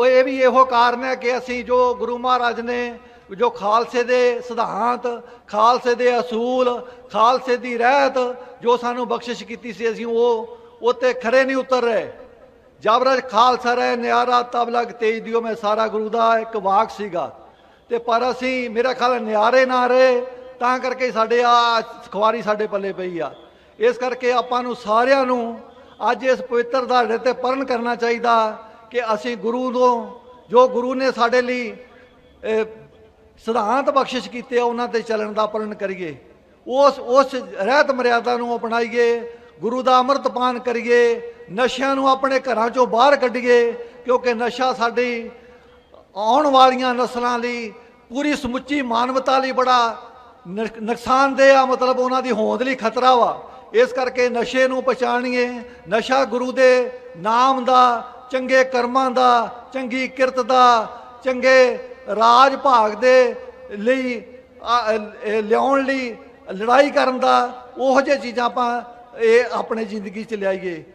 ਉਹ ਇਹ ਵੀ ਇਹੋ ਕਾਰਨ ਹੈ ਕਿ ਅਸੀਂ ਜੋ ਗੁਰੂ ਮਹਾਰਾਜ ਨੇ ਜੋ ਖਾਲਸੇ ਦੇ ਸਿਧਾਂਤ, ਖਾਲਸੇ ਦੇ ਅਸੂਲ, ਖਾਲਸੇ ਦੀ ਰਹਿਤ ਜੋ ਸਾਨੂੰ ਬਖਸ਼ਿਸ਼ ਕੀਤੀ ਸੀ, ਅਸੀਂ ਉਹ ਉਤੇ ਖਰੇ ਨਹੀਂ ਉਤਰ ਰਹੇ। ਜਬਰਜ ਖਾਲਸਾ ਰਹਿ, ਨਿਆਰਾ ਤਬ ਲਗ ਤੇਜ ਦਿਓ, ਮੈਂ ਸਾਰਾ ਗੁਰੂ ਦਾ ਇੱਕ ਵਾਕ ਸੀਗਾ। ਤੇ ਪਰ ਅਸੀਂ ਮੇਰਾ ਖਿਆਲ ਨਿਆਰੇ ਨਾ ਰਹੇ, ਤਾਂ ਕਰਕੇ ਸਾਡੇ ਆ ਖੁਆਰੀ ਸਾਡੇ ਪੱਲੇ ਪਈ ਆ। ਇਸ ਕਰਕੇ ਆਪਾਂ ਨੂੰ ਸਾਰਿਆਂ ਨੂੰ ਅੱਜ ਇਸ ਪਵਿੱਤਰ ਦਾੜੇ ਤੇ ਪਰਨ ਕਰਨਾ ਚਾਹੀਦਾ। ਕਿ ਅਸੀਂ ਗੁਰੂ ਤੋਂ, ਜੋ ਗੁਰੂ ਨੇ ਸਾਡੇ ਲਈ ਸਿਧਾਂਤ ਬਖਸ਼ਿਸ਼ ਕੀਤੇ ਆ, ਉਹਨਾਂ ਤੇ ਚੱਲਣ ਦਾ ਪਰਨ ਕਰੀਏ। ਉਸ ਉਸ ਰਹਿਤ ਮਰਿਆਦਾ ਨੂੰ ਅਪਣਾਈਏ, ਗੁਰੂ ਦਾ ਅੰਮ੍ਰਿਤ ਪਾਨ ਕਰੀਏ, ਨਸ਼ਿਆਂ ਨੂੰ ਆਪਣੇ ਘਰਾਂ ਚੋਂ ਬਾਹਰ ਕੱਢੀਏ, ਕਿਉਂਕਿ ਨਸ਼ਾ ਸਾਡੀ ਆਉਣ ਵਾਲੀਆਂ ਨਸਲਾਂ ਲਈ, ਪੂਰੀ ਸਮੁੱਚੀ ਮਾਨਵਤਾ ਲਈ ਬੜਾ ਨੁਕ- ਨੁਕਸਾਨਦੇਹ ਆ, ਮਤਲਬ ਉਹਨਾਂ ਦੀ ਹੋਂਦ ਲਈ ਖਤਰਾ ਵਾ। ਇਸ ਕਰਕੇ ਨਸ਼ੇ ਨੂੰ ਪਛਾਣੀਏ, ਨਸ਼ਾ ਗੁਰੂ ਦੇ ਨਾਮ ਦਾ ਚੰਗੇ ਕਰਮਾਂ ਦਾ, ਚੰਗੀ ਕਿਰਤ ਦਾ, ਚੰਗੇ ਰਾਜ ਭਾਗ ਦੇ ਲਈ ਲਿਆਉਣ ਲਈ, ਲੜਾਈ ਕਰਨ ਦਾ, ਉਹੋ ਜਿਹੀ ਚੀਜ਼ਾਂ ਆਪਾਂ ਇਹ ਆਪਣੇ ਜ਼ਿੰਦਗੀ ਚ ਲਿਆਈਏ।